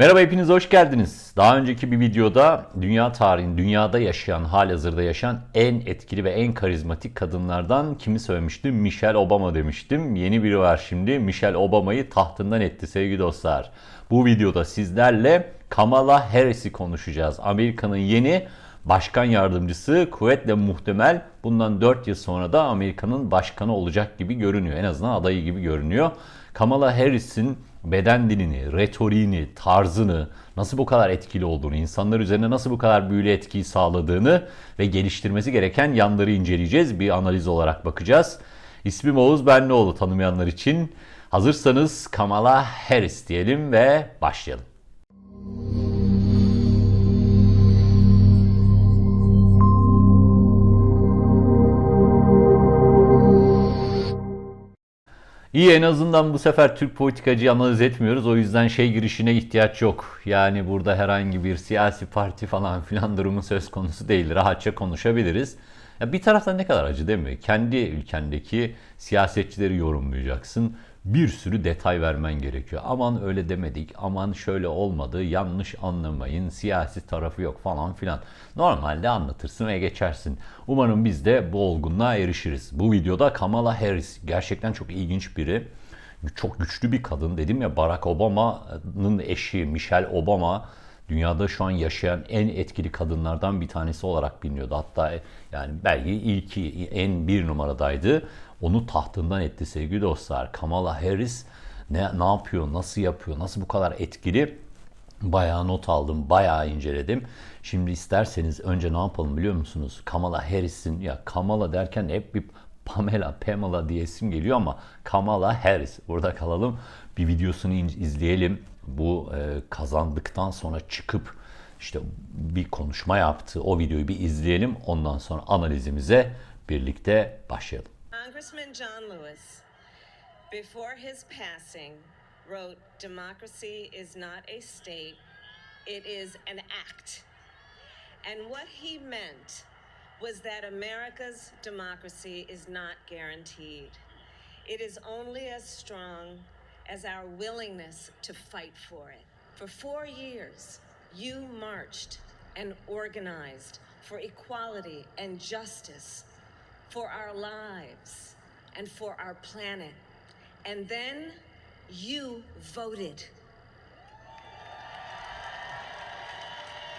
Merhaba hepiniz hoş geldiniz. Daha önceki bir videoda dünya tarihinin dünyada yaşayan, halihazırda yaşayan en etkili ve en karizmatik kadınlardan kimi söylemiştim? Michelle Obama demiştim. Yeni biri var şimdi. Michelle Obama'yı tahtından etti sevgili dostlar. Bu videoda sizlerle Kamala Harris'i konuşacağız. Amerika'nın yeni başkan yardımcısı kuvvetle muhtemel bundan 4 yıl sonra da Amerika'nın başkanı olacak gibi görünüyor. En azından adayı gibi görünüyor. Kamala Harris'in beden dilini, retoriğini, tarzını, nasıl bu kadar etkili olduğunu, insanlar üzerine nasıl bu kadar büyülü etkiyi sağladığını ve geliştirmesi gereken yanları inceleyeceğiz. Bir analiz olarak bakacağız. İsmim Oğuz Benlioğlu tanımayanlar için. Hazırsanız Kamala Harris diyelim ve başlayalım. İyi en azından bu sefer Türk politikacıyı analiz etmiyoruz. O yüzden şey girişine ihtiyaç yok. Yani burada herhangi bir siyasi parti falan filan durumu söz konusu değil. Rahatça konuşabiliriz. Ya bir taraftan ne kadar acı değil mi? Kendi ülkendeki siyasetçileri yorumlayacaksın. Bir sürü detay vermen gerekiyor. Aman öyle demedik, aman şöyle olmadı, yanlış anlamayın, siyasi tarafı yok falan filan. Normalde anlatırsın ve geçersin. Umarım biz de bu olgunluğa erişiriz. Bu videoda Kamala Harris gerçekten çok ilginç biri. Çok güçlü bir kadın. Dedim ya Barack Obama'nın eşi Michelle Obama dünyada şu an yaşayan en etkili kadınlardan bir tanesi olarak biliniyordu. Hatta yani belki ilki en bir numaradaydı. Onu tahtından etti sevgili dostlar. Kamala Harris ne, ne yapıyor, nasıl yapıyor, nasıl bu kadar etkili Bayağı not aldım, bayağı inceledim. Şimdi isterseniz önce ne yapalım biliyor musunuz? Kamala Harris'in ya Kamala derken hep bir Pamela, Pamela diye isim geliyor ama Kamala Harris. Burada kalalım. Bir videosunu izleyelim. Bu e, kazandıktan sonra çıkıp işte bir konuşma yaptı. O videoyu bir izleyelim. Ondan sonra analizimize birlikte başlayalım. Congressman John Lewis, before his passing, wrote Democracy is not a state, it is an act. And what he meant was that America's democracy is not guaranteed. It is only as strong as our willingness to fight for it. For four years, you marched and organized for equality and justice for our lives and for our planet. And then you voted.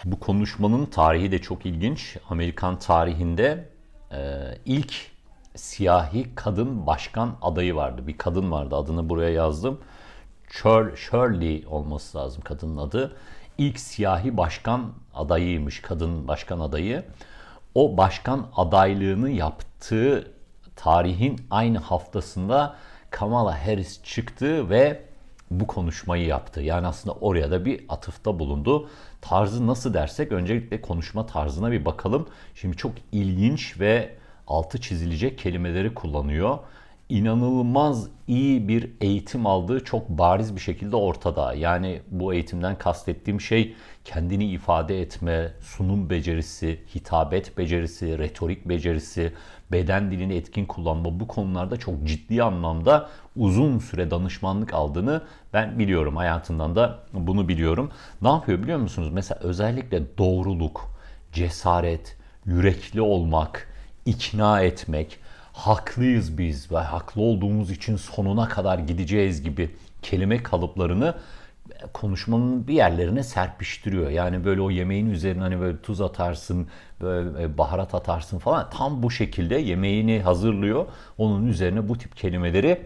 Bu konuşmanın tarihi de çok ilginç. Amerikan tarihinde e, ilk siyahi kadın başkan adayı vardı. Bir kadın vardı. Adını buraya yazdım. Shir- Shirley olması lazım kadının adı. İlk siyahi başkan adayıymış. Kadın başkan adayı. O başkan adaylığını yaptığı tarihin aynı haftasında Kamala Harris çıktı ve bu konuşmayı yaptı. Yani aslında oraya da bir atıfta bulundu. Tarzı nasıl dersek öncelikle konuşma tarzına bir bakalım. Şimdi çok ilginç ve altı çizilecek kelimeleri kullanıyor. İnanılmaz iyi bir eğitim aldığı çok bariz bir şekilde ortada. Yani bu eğitimden kastettiğim şey kendini ifade etme, sunum becerisi, hitabet becerisi, retorik becerisi, beden dilini etkin kullanma bu konularda çok ciddi anlamda uzun süre danışmanlık aldığını ben biliyorum. Hayatından da bunu biliyorum. Ne yapıyor biliyor musunuz? Mesela özellikle doğruluk, cesaret, yürekli olmak, ikna etmek, haklıyız biz ve haklı olduğumuz için sonuna kadar gideceğiz gibi kelime kalıplarını konuşmanın bir yerlerine serpiştiriyor. Yani böyle o yemeğin üzerine hani böyle tuz atarsın, böyle e, baharat atarsın falan. Tam bu şekilde yemeğini hazırlıyor. Onun üzerine bu tip kelimeleri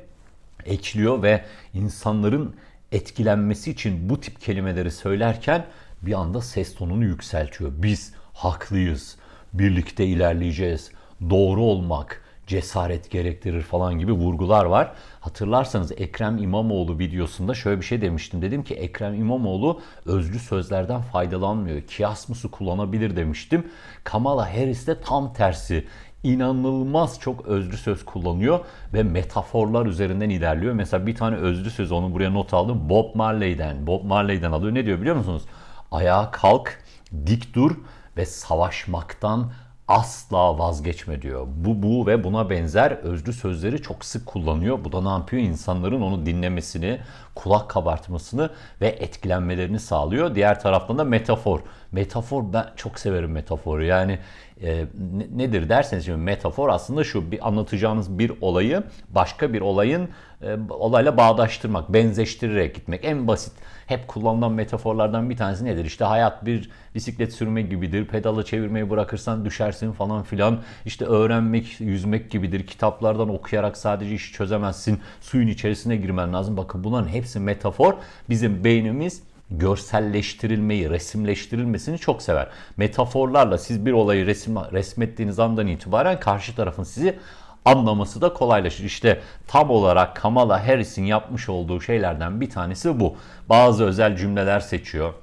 ekliyor ve insanların etkilenmesi için bu tip kelimeleri söylerken bir anda ses tonunu yükseltiyor. Biz haklıyız, birlikte ilerleyeceğiz, doğru olmak, cesaret gerektirir falan gibi vurgular var. Hatırlarsanız Ekrem İmamoğlu videosunda şöyle bir şey demiştim. Dedim ki Ekrem İmamoğlu özlü sözlerden faydalanmıyor. Kiasmusu kullanabilir demiştim. Kamala Harris de tam tersi inanılmaz çok özlü söz kullanıyor ve metaforlar üzerinden ilerliyor. Mesela bir tane özlü söz onu buraya not aldım. Bob Marley'den. Bob Marley'den alıyor. Ne diyor biliyor musunuz? Ayağa kalk, dik dur ve savaşmaktan asla vazgeçme diyor. Bu, bu ve buna benzer özlü sözleri çok sık kullanıyor. Bu da ne yapıyor? İnsanların onu dinlemesini, kulak kabartmasını ve etkilenmelerini sağlıyor. Diğer taraftan da metafor. Metafor ben çok severim metaforu. Yani e, ne- nedir derseniz şimdi metafor aslında şu bir anlatacağınız bir olayı başka bir olayın e, olayla bağdaştırmak, benzeştirerek gitmek. En basit hep kullanılan metaforlardan bir tanesi nedir? İşte hayat bir bisiklet sürme gibidir. Pedalı çevirmeyi bırakırsan düşersin falan filan. İşte öğrenmek, yüzmek gibidir. Kitaplardan okuyarak sadece işi çözemezsin. Suyun içerisine girmen lazım. Bakın bunların hepsi metafor. Bizim beynimiz görselleştirilmeyi, resimleştirilmesini çok sever. Metaforlarla siz bir olayı resim, resmettiğiniz andan itibaren karşı tarafın sizi anlaması da kolaylaşır. İşte tam olarak Kamala Harris'in yapmış olduğu şeylerden bir tanesi bu. Bazı özel cümleler seçiyor.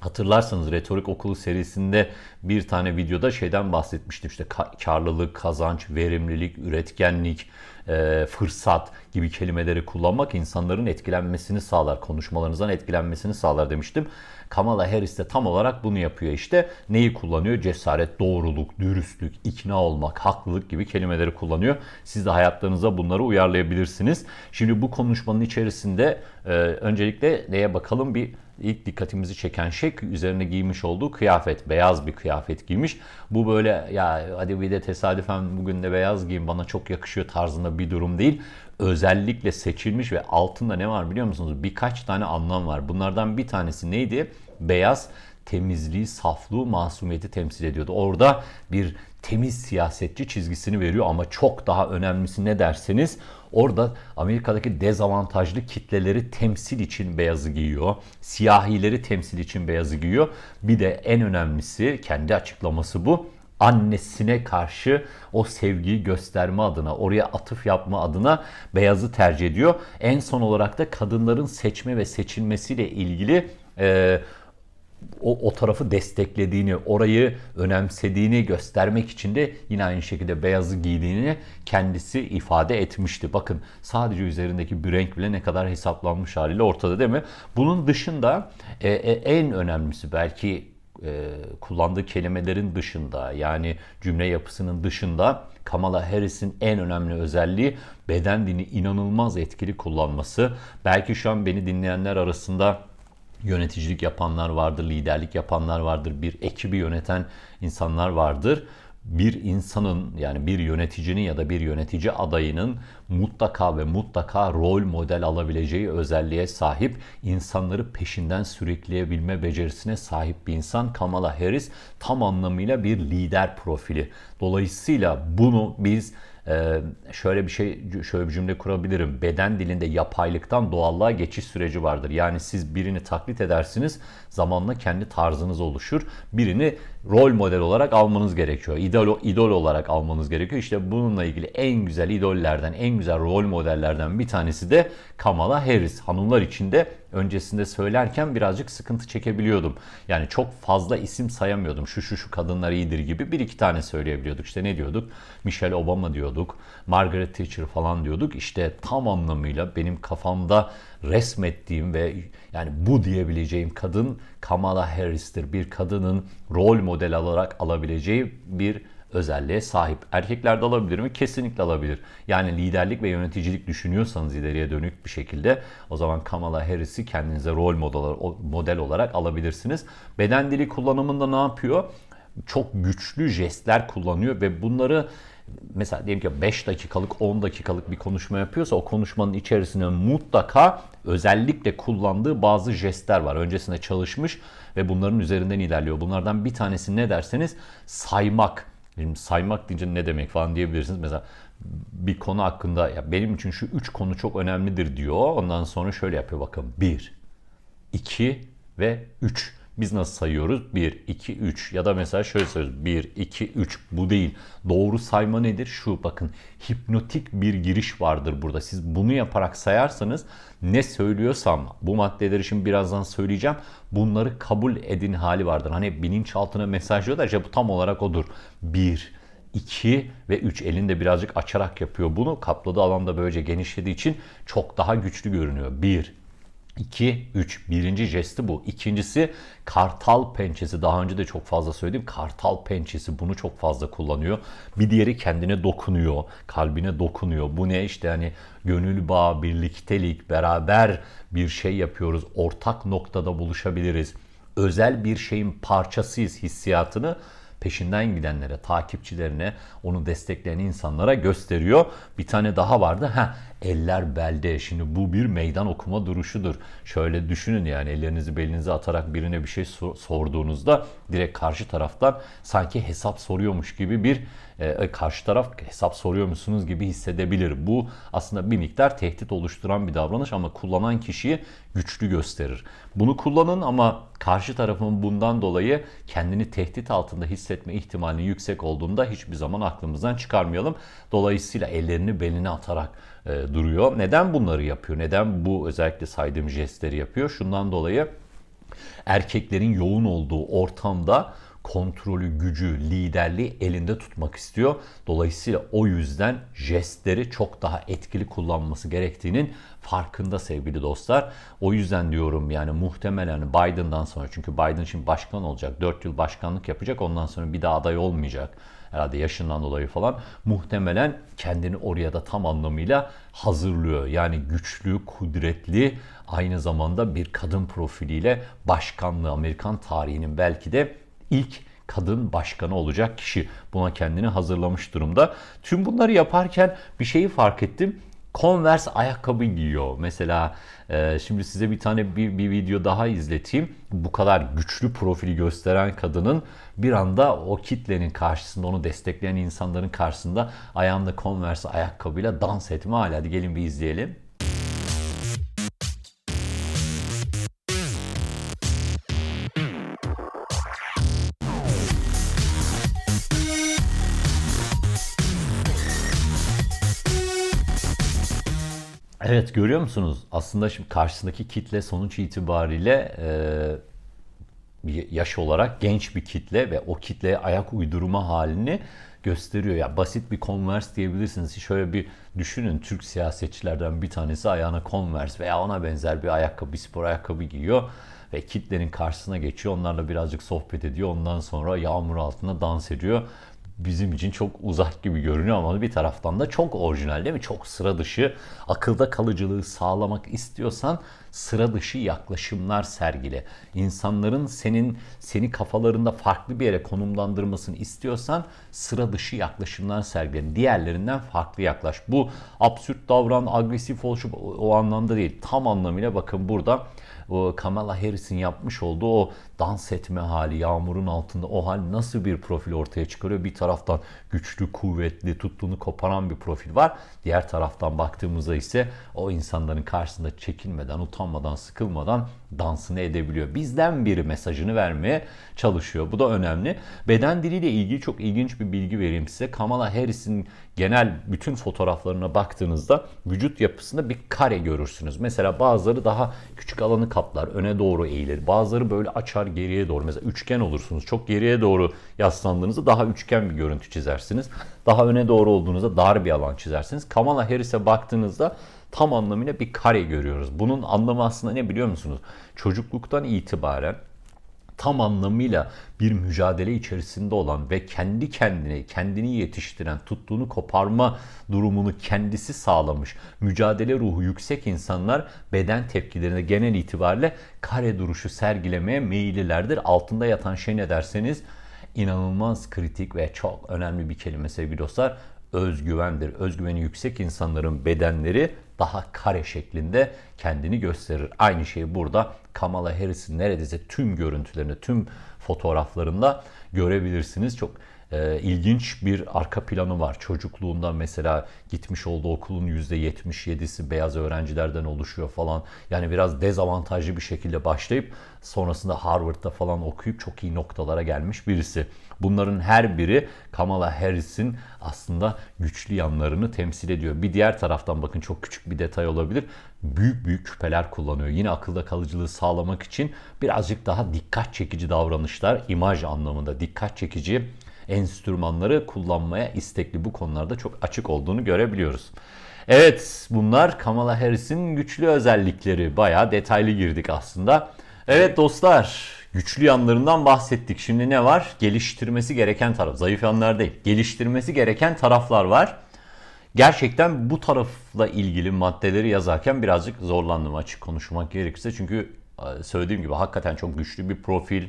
Hatırlarsanız retorik okulu serisinde bir tane videoda şeyden bahsetmiştim. İşte ka- karlılık, kazanç, verimlilik, üretkenlik, e, fırsat gibi kelimeleri kullanmak insanların etkilenmesini sağlar, konuşmalarınızdan etkilenmesini sağlar demiştim. Kamala Harris de tam olarak bunu yapıyor işte. Neyi kullanıyor? Cesaret, doğruluk, dürüstlük, ikna olmak, haklılık gibi kelimeleri kullanıyor. Siz de hayatlarınıza bunları uyarlayabilirsiniz. Şimdi bu konuşmanın içerisinde e, öncelikle neye bakalım? Bir ilk dikkatimizi çeken şey üzerine giymiş olduğu kıyafet. Beyaz bir kıyafet giymiş. Bu böyle ya hadi bir de tesadüfen bugün de beyaz giyim bana çok yakışıyor tarzında bir durum değil. Özellikle seçilmiş ve altında ne var biliyor musunuz? Birkaç tane anlam var. Bunlardan bir tanesi neydi? Beyaz temizliği, saflığı, masumiyeti temsil ediyordu. Orada bir temiz siyasetçi çizgisini veriyor ama çok daha önemlisi ne derseniz orada Amerika'daki dezavantajlı kitleleri temsil için beyazı giyiyor. Siyahileri temsil için beyazı giyiyor. Bir de en önemlisi kendi açıklaması bu annesine karşı o sevgiyi gösterme adına, oraya atıf yapma adına beyazı tercih ediyor. En son olarak da kadınların seçme ve seçilmesiyle ilgili e, o, o tarafı desteklediğini, orayı önemsediğini göstermek için de yine aynı şekilde beyazı giydiğini kendisi ifade etmişti. Bakın sadece üzerindeki bir renk bile ne kadar hesaplanmış haliyle ortada değil mi? Bunun dışında e, e, en önemlisi belki e, kullandığı kelimelerin dışında yani cümle yapısının dışında Kamala Harris'in en önemli özelliği beden dini inanılmaz etkili kullanması. Belki şu an beni dinleyenler arasında yöneticilik yapanlar vardır, liderlik yapanlar vardır, bir ekibi yöneten insanlar vardır. Bir insanın yani bir yöneticinin ya da bir yönetici adayının mutlaka ve mutlaka rol model alabileceği özelliğe sahip, insanları peşinden sürükleyebilme becerisine sahip bir insan Kamala Harris tam anlamıyla bir lider profili. Dolayısıyla bunu biz ee, şöyle bir şey, şöyle bir cümle kurabilirim. Beden dilinde yapaylıktan doğallığa geçiş süreci vardır. Yani siz birini taklit edersiniz, zamanla kendi tarzınız oluşur. Birini rol model olarak almanız gerekiyor. İdol, idol olarak almanız gerekiyor. İşte bununla ilgili en güzel idollerden, en güzel rol modellerden bir tanesi de Kamala Harris. Hanımlar için de öncesinde söylerken birazcık sıkıntı çekebiliyordum. Yani çok fazla isim sayamıyordum. Şu şu şu kadınlar iyidir gibi bir iki tane söyleyebiliyorduk. İşte ne diyorduk? Michelle Obama diyorduk. Margaret Thatcher falan diyorduk. İşte tam anlamıyla benim kafamda resmettiğim ve yani bu diyebileceğim kadın Kamala Harris'tir. Bir kadının rol model olarak alabileceği bir özelliğe sahip. Erkekler de alabilir mi? Kesinlikle alabilir. Yani liderlik ve yöneticilik düşünüyorsanız ileriye dönük bir şekilde o zaman Kamala Harris'i kendinize rol model, olarak alabilirsiniz. Beden dili kullanımında ne yapıyor? Çok güçlü jestler kullanıyor ve bunları mesela diyelim ki 5 dakikalık 10 dakikalık bir konuşma yapıyorsa o konuşmanın içerisine mutlaka özellikle kullandığı bazı jestler var. Öncesinde çalışmış ve bunların üzerinden ilerliyor. Bunlardan bir tanesi ne derseniz saymak. Şimdi saymak deyince ne demek falan diyebilirsiniz. Mesela bir konu hakkında ya benim için şu üç konu çok önemlidir diyor. Ondan sonra şöyle yapıyor bakın. 1, 2 ve 3. Biz nasıl sayıyoruz? 1, 2, 3 ya da mesela şöyle söylüyoruz. 1, 2, 3 bu değil. Doğru sayma nedir? Şu bakın hipnotik bir giriş vardır burada. Siz bunu yaparak sayarsanız ne söylüyorsam bu maddeleri şimdi birazdan söyleyeceğim. Bunları kabul edin hali vardır. Hani bilinçaltına mesaj diyorlar işte bu tam olarak odur. 1, 2 ve 3 elinde birazcık açarak yapıyor bunu. Kapladığı alanda böylece genişlediği için çok daha güçlü görünüyor. 1, 2, 3. Birinci jesti bu. İkincisi kartal pençesi. Daha önce de çok fazla söyledim. Kartal pençesi bunu çok fazla kullanıyor. Bir diğeri kendine dokunuyor. Kalbine dokunuyor. Bu ne işte hani gönül bağı, birliktelik, beraber bir şey yapıyoruz. Ortak noktada buluşabiliriz. Özel bir şeyin parçasıyız hissiyatını peşinden gidenlere, takipçilerine, onu destekleyen insanlara gösteriyor. Bir tane daha vardı. Ha, eller belde. Şimdi bu bir meydan okuma duruşudur. Şöyle düşünün yani ellerinizi belinize atarak birine bir şey sor- sorduğunuzda direkt karşı taraftan sanki hesap soruyormuş gibi bir e, karşı taraf hesap soruyor musunuz gibi hissedebilir. Bu aslında bir miktar tehdit oluşturan bir davranış ama kullanan kişiyi güçlü gösterir. Bunu kullanın ama karşı tarafın bundan dolayı kendini tehdit altında hissetme ihtimalinin yüksek olduğunda hiçbir zaman aklımızdan çıkarmayalım. Dolayısıyla ellerini beline atarak e, duruyor. Neden bunları yapıyor? Neden bu özellikle saydığım jestleri yapıyor? Şundan dolayı erkeklerin yoğun olduğu ortamda kontrolü, gücü, liderliği elinde tutmak istiyor. Dolayısıyla o yüzden jestleri çok daha etkili kullanması gerektiğinin farkında sevgili dostlar. O yüzden diyorum yani muhtemelen Biden'dan sonra çünkü Biden şimdi başkan olacak. 4 yıl başkanlık yapacak. Ondan sonra bir daha aday olmayacak herhalde yaşından dolayı falan muhtemelen kendini oraya da tam anlamıyla hazırlıyor. Yani güçlü, kudretli, aynı zamanda bir kadın profiliyle başkanlığı Amerikan tarihinin belki de ilk kadın başkanı olacak kişi. Buna kendini hazırlamış durumda. Tüm bunları yaparken bir şeyi fark ettim. Converse ayakkabı giyiyor. Mesela e, şimdi size bir tane bir, bir video daha izleteyim. Bu kadar güçlü profili gösteren kadının bir anda o kitlenin karşısında onu destekleyen insanların karşısında ayağında Converse ayakkabıyla dans etme hali. Hadi gelin bir izleyelim. Evet görüyor musunuz? Aslında şimdi karşısındaki kitle sonuç itibariyle e, yaş olarak genç bir kitle ve o kitleye ayak uydurma halini gösteriyor. Ya basit bir Converse diyebilirsiniz. Şöyle bir düşünün Türk siyasetçilerden bir tanesi ayağına Converse veya ona benzer bir ayakkabı, bir spor ayakkabı giyiyor ve kitlenin karşısına geçiyor. Onlarla birazcık sohbet ediyor. Ondan sonra yağmur altında dans ediyor bizim için çok uzak gibi görünüyor ama bir taraftan da çok orijinal değil mi? Çok sıra dışı. Akılda kalıcılığı sağlamak istiyorsan sıra dışı yaklaşımlar sergile. İnsanların senin seni kafalarında farklı bir yere konumlandırmasını istiyorsan sıra dışı yaklaşımlar sergile. Diğerlerinden farklı yaklaş. Bu absürt davran, agresif ol o anlamda değil. Tam anlamıyla bakın burada Kamala Harris'in yapmış olduğu o dans etme hali, yağmurun altında o hal nasıl bir profil ortaya çıkarıyor? Bir taraftan güçlü, kuvvetli, tuttuğunu koparan bir profil var. Diğer taraftan baktığımızda ise o insanların karşısında çekinmeden, utanmadan, sıkılmadan dansını edebiliyor. Bizden biri mesajını vermeye çalışıyor. Bu da önemli. Beden diliyle ilgili çok ilginç bir bilgi vereyim size. Kamala Harris'in genel bütün fotoğraflarına baktığınızda vücut yapısında bir kare görürsünüz. Mesela bazıları daha küçük alanı kaplar, öne doğru eğilir. Bazıları böyle açar geriye doğru. Mesela üçgen olursunuz. Çok geriye doğru yaslandığınızda daha üçgen bir görüntü çizersiniz. Daha öne doğru olduğunuzda dar bir alan çizersiniz. Kamala Harris'e baktığınızda tam anlamıyla bir kare görüyoruz. Bunun anlamı aslında ne biliyor musunuz? Çocukluktan itibaren tam anlamıyla bir mücadele içerisinde olan ve kendi kendine kendini yetiştiren, tuttuğunu koparma durumunu kendisi sağlamış. Mücadele ruhu yüksek insanlar beden tepkilerinde genel itibariyle kare duruşu sergilemeye meyillilerdir. Altında yatan şey ne derseniz inanılmaz kritik ve çok önemli bir kelime sevgili dostlar. Özgüvendir. Özgüveni yüksek insanların bedenleri daha kare şeklinde kendini gösterir. Aynı şey burada Kamala Harris'in neredeyse tüm görüntülerinde, tüm fotoğraflarında görebilirsiniz. Çok e, ilginç bir arka planı var. Çocukluğunda mesela gitmiş olduğu okulun %77'si beyaz öğrencilerden oluşuyor falan. Yani biraz dezavantajlı bir şekilde başlayıp sonrasında Harvard'da falan okuyup çok iyi noktalara gelmiş birisi. Bunların her biri Kamala Harris'in aslında güçlü yanlarını temsil ediyor. Bir diğer taraftan bakın çok küçük bir detay olabilir. Büyük büyük küpeler kullanıyor. Yine akılda kalıcılığı sağlamak için birazcık daha dikkat çekici davranışlar, imaj anlamında dikkat çekici enstrümanları kullanmaya istekli bu konularda çok açık olduğunu görebiliyoruz. Evet bunlar Kamala Harris'in güçlü özellikleri. Bayağı detaylı girdik aslında. Evet dostlar güçlü yanlarından bahsettik. Şimdi ne var? Geliştirmesi gereken taraf. Zayıf yanlar değil. Geliştirmesi gereken taraflar var. Gerçekten bu tarafla ilgili maddeleri yazarken birazcık zorlandım açık konuşmak gerekirse. Çünkü e, söylediğim gibi hakikaten çok güçlü bir profil.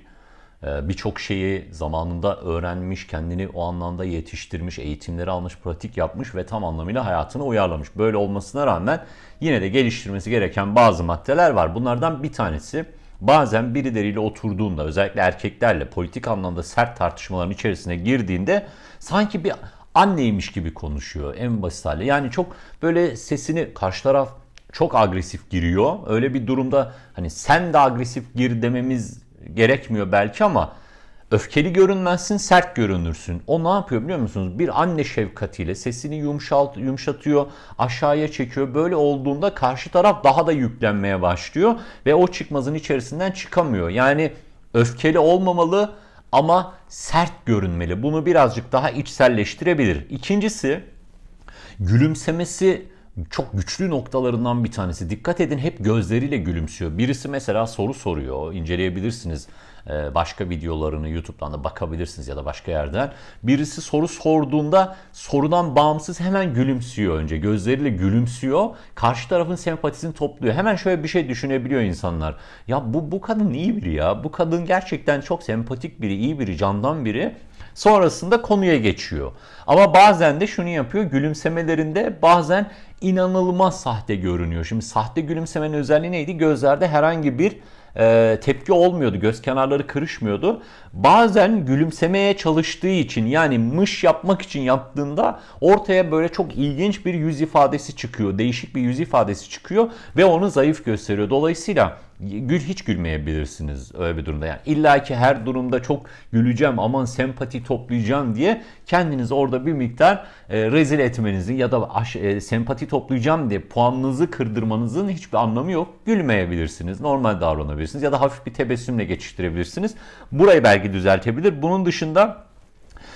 E, Birçok şeyi zamanında öğrenmiş, kendini o anlamda yetiştirmiş, eğitimleri almış, pratik yapmış ve tam anlamıyla hayatına uyarlamış. Böyle olmasına rağmen yine de geliştirmesi gereken bazı maddeler var. Bunlardan bir tanesi bazen birileriyle oturduğunda özellikle erkeklerle politik anlamda sert tartışmaların içerisine girdiğinde sanki bir anneymiş gibi konuşuyor en basit hali. Yani çok böyle sesini karşı taraf çok agresif giriyor. Öyle bir durumda hani sen de agresif gir dememiz gerekmiyor belki ama öfkeli görünmezsin, sert görünürsün. O ne yapıyor biliyor musunuz? Bir anne şefkatiyle sesini yumuşalt, yumuşatıyor, aşağıya çekiyor. Böyle olduğunda karşı taraf daha da yüklenmeye başlıyor ve o çıkmazın içerisinden çıkamıyor. Yani öfkeli olmamalı ama sert görünmeli. Bunu birazcık daha içselleştirebilir. İkincisi gülümsemesi çok güçlü noktalarından bir tanesi. Dikkat edin hep gözleriyle gülümsüyor. Birisi mesela soru soruyor. inceleyebilirsiniz. Ee, Başka videolarını YouTube'dan da bakabilirsiniz ya da başka yerden. Birisi soru sorduğunda sorudan bağımsız hemen gülümsüyor önce. Gözleriyle gülümsüyor. Karşı tarafın sempatisini topluyor. Hemen şöyle bir şey düşünebiliyor insanlar. Ya bu, bu kadın iyi biri ya. Bu kadın gerçekten çok sempatik biri, iyi biri, candan biri. Sonrasında konuya geçiyor. Ama bazen de şunu yapıyor. Gülümsemelerinde bazen inanılmaz sahte görünüyor. Şimdi sahte gülümsemenin özelliği neydi? Gözlerde herhangi bir e, tepki olmuyordu. Göz kenarları kırışmıyordu. Bazen gülümsemeye çalıştığı için yani mış yapmak için yaptığında ortaya böyle çok ilginç bir yüz ifadesi çıkıyor. Değişik bir yüz ifadesi çıkıyor ve onu zayıf gösteriyor. Dolayısıyla gül hiç gülmeyebilirsiniz öyle bir durumda. Yani illa ki her durumda çok güleceğim aman sempati toplayacağım diye kendinizi orada bir miktar e, rezil etmenizin ya da aş- e, sempati toplayacağım diye puanınızı kırdırmanızın hiçbir anlamı yok. Gülmeyebilirsiniz, normal davranabilirsiniz ya da hafif bir tebessümle geçiştirebilirsiniz. Burayı belki düzeltebilir. Bunun dışında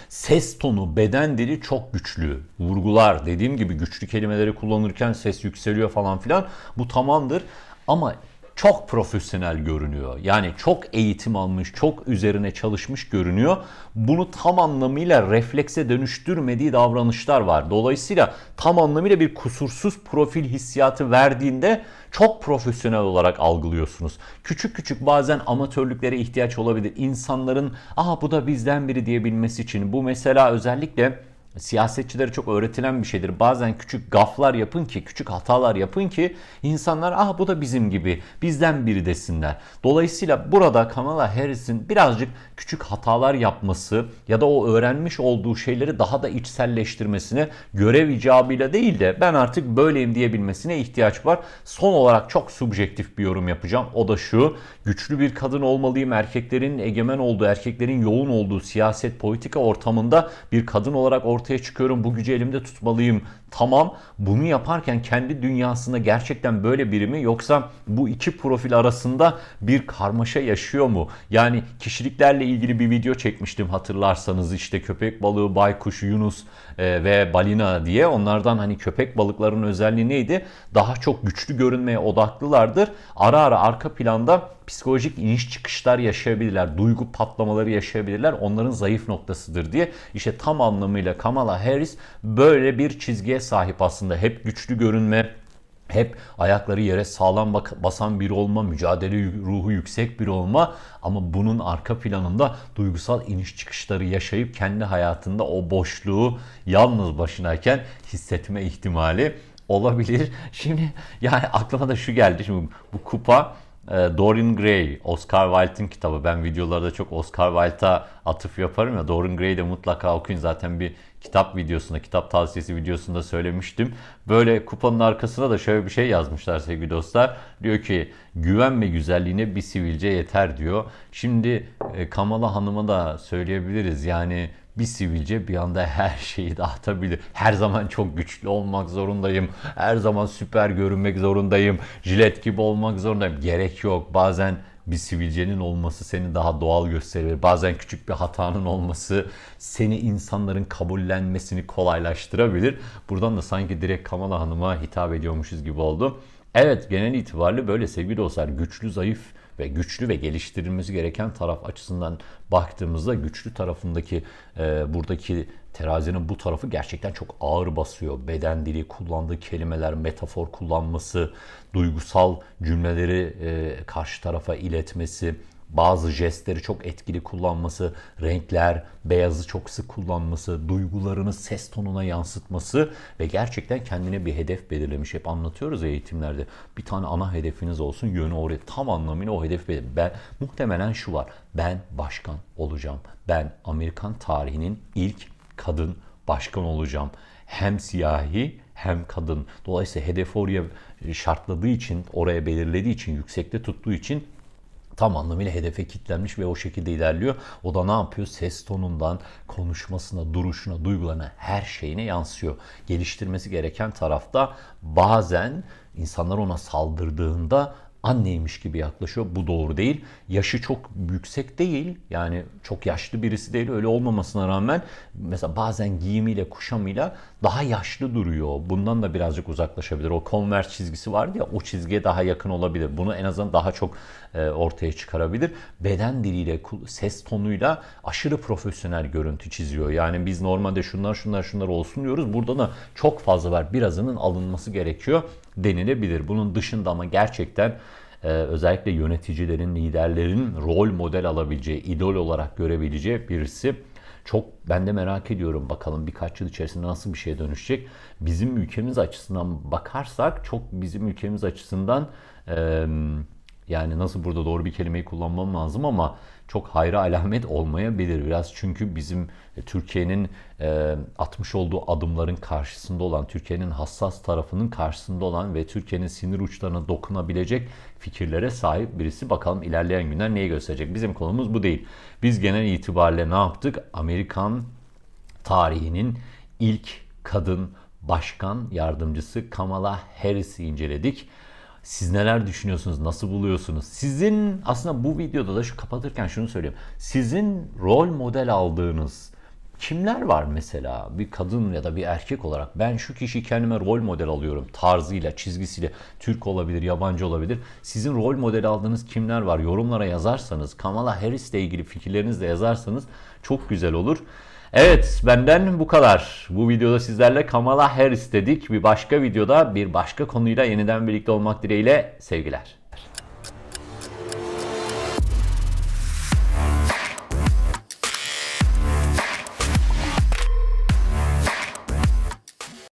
Ses tonu, beden dili çok güçlü. Vurgular, dediğim gibi güçlü kelimeleri kullanırken ses yükseliyor falan filan. Bu tamamdır. Ama çok profesyonel görünüyor. Yani çok eğitim almış, çok üzerine çalışmış görünüyor. Bunu tam anlamıyla reflekse dönüştürmediği davranışlar var. Dolayısıyla tam anlamıyla bir kusursuz profil hissiyatı verdiğinde çok profesyonel olarak algılıyorsunuz. Küçük küçük bazen amatörlüklere ihtiyaç olabilir. İnsanların "Aa bu da bizden biri" diyebilmesi için. Bu mesela özellikle siyasetçilere çok öğretilen bir şeydir. Bazen küçük gaflar yapın ki, küçük hatalar yapın ki insanlar ah bu da bizim gibi, bizden biri desinler. Dolayısıyla burada Kamala Harris'in birazcık küçük hatalar yapması ya da o öğrenmiş olduğu şeyleri daha da içselleştirmesine görev icabıyla değil de ben artık böyleyim diyebilmesine ihtiyaç var. Son olarak çok subjektif bir yorum yapacağım. O da şu, güçlü bir kadın olmalıyım. Erkeklerin egemen olduğu, erkeklerin yoğun olduğu siyaset, politika ortamında bir kadın olarak ortaya çıkıyorum. Bu gücü elimde tutmalıyım. Tamam bunu yaparken kendi dünyasında gerçekten böyle biri mi yoksa bu iki profil arasında bir karmaşa yaşıyor mu? Yani kişiliklerle ilgili bir video çekmiştim hatırlarsanız işte köpek balığı, baykuş, yunus e, ve balina diye. Onlardan hani köpek balıklarının özelliği neydi? Daha çok güçlü görünmeye odaklılardır. Ara ara arka planda psikolojik iniş çıkışlar yaşayabilirler, duygu patlamaları yaşayabilirler. Onların zayıf noktasıdır diye. İşte tam anlamıyla Kamala Harris böyle bir çizgiye sahip aslında. Hep güçlü görünme, hep ayakları yere sağlam basan biri olma, mücadele ruhu yüksek biri olma ama bunun arka planında duygusal iniş çıkışları yaşayıp kendi hayatında o boşluğu yalnız başınayken hissetme ihtimali olabilir. Şimdi yani aklıma da şu geldi. Şimdi bu kupa e, Dorian Gray, Oscar Wilde'in kitabı. Ben videolarda çok Oscar Wilde'a atıf yaparım ya. Dorian Gray'i de mutlaka okuyun. Zaten bir kitap videosunda, kitap tavsiyesi videosunda söylemiştim. Böyle kupanın arkasına da şöyle bir şey yazmışlar sevgili dostlar. Diyor ki güvenme güzelliğine bir sivilce yeter diyor. Şimdi e, Kamala Hanım'a da söyleyebiliriz. Yani bir sivilce bir anda her şeyi dağıtabilir. Her zaman çok güçlü olmak zorundayım. Her zaman süper görünmek zorundayım. Jilet gibi olmak zorundayım. Gerek yok. Bazen bir sivilcenin olması seni daha doğal gösterir. Bazen küçük bir hatanın olması seni insanların kabullenmesini kolaylaştırabilir. Buradan da sanki direkt Kamala Hanım'a hitap ediyormuşuz gibi oldu. Evet genel itibariyle böyle sevgili dostlar güçlü zayıf ve güçlü ve geliştirilmesi gereken taraf açısından baktığımızda güçlü tarafındaki e, buradaki terazinin bu tarafı gerçekten çok ağır basıyor. Beden dili, kullandığı kelimeler, metafor kullanması, duygusal cümleleri e, karşı tarafa iletmesi, bazı jestleri çok etkili kullanması, renkler, beyazı çok sık kullanması, duygularını ses tonuna yansıtması ve gerçekten kendine bir hedef belirlemiş. Hep anlatıyoruz ya eğitimlerde. Bir tane ana hedefiniz olsun, yönü oraya tam anlamıyla o hedef belirleyin. Ben muhtemelen şu var. Ben başkan olacağım. Ben Amerikan tarihinin ilk kadın başkan olacağım. Hem siyahi hem kadın. Dolayısıyla hedefi oraya şartladığı için, oraya belirlediği için, yüksekte tuttuğu için tam anlamıyla hedefe kilitlenmiş ve o şekilde ilerliyor. O da ne yapıyor? Ses tonundan, konuşmasına, duruşuna, duygularına, her şeyine yansıyor. Geliştirmesi gereken tarafta bazen insanlar ona saldırdığında anneymiş gibi yaklaşıyor. Bu doğru değil. Yaşı çok yüksek değil. Yani çok yaşlı birisi değil. Öyle olmamasına rağmen mesela bazen giyimiyle, kuşamıyla daha yaşlı duruyor. Bundan da birazcık uzaklaşabilir. O Converse çizgisi vardı ya o çizgiye daha yakın olabilir. Bunu en azından daha çok e, ortaya çıkarabilir. Beden diliyle, ses tonuyla aşırı profesyonel görüntü çiziyor. Yani biz normalde şunlar şunlar şunlar olsun diyoruz. Burada da çok fazla var. Birazının alınması gerekiyor denilebilir. Bunun dışında ama gerçekten e, özellikle yöneticilerin, liderlerin rol model alabileceği, idol olarak görebileceği birisi. Çok ben de merak ediyorum bakalım birkaç yıl içerisinde nasıl bir şeye dönüşecek. Bizim ülkemiz açısından bakarsak çok bizim ülkemiz açısından e, yani nasıl burada doğru bir kelimeyi kullanmam lazım ama çok hayra alamet olmayabilir biraz. Çünkü bizim e, Türkiye'nin e, atmış olduğu adımların karşısında olan, Türkiye'nin hassas tarafının karşısında olan ve Türkiye'nin sinir uçlarına dokunabilecek fikirlere sahip birisi. Bakalım ilerleyen günler neyi gösterecek? Bizim konumuz bu değil. Biz genel itibariyle ne yaptık? Amerikan tarihinin ilk kadın başkan yardımcısı Kamala Harris'i inceledik. Siz neler düşünüyorsunuz? Nasıl buluyorsunuz? Sizin aslında bu videoda da şu kapatırken şunu söyleyeyim. Sizin rol model aldığınız kimler var mesela? Bir kadın ya da bir erkek olarak ben şu kişiyi kendime rol model alıyorum. Tarzıyla, çizgisiyle. Türk olabilir, yabancı olabilir. Sizin rol model aldığınız kimler var? Yorumlara yazarsanız, Kamala Harris ile ilgili fikirlerinizi de yazarsanız çok güzel olur. Evet benden bu kadar. Bu videoda sizlerle Kamala Harris dedik. Bir başka videoda bir başka konuyla yeniden birlikte olmak dileğiyle sevgiler.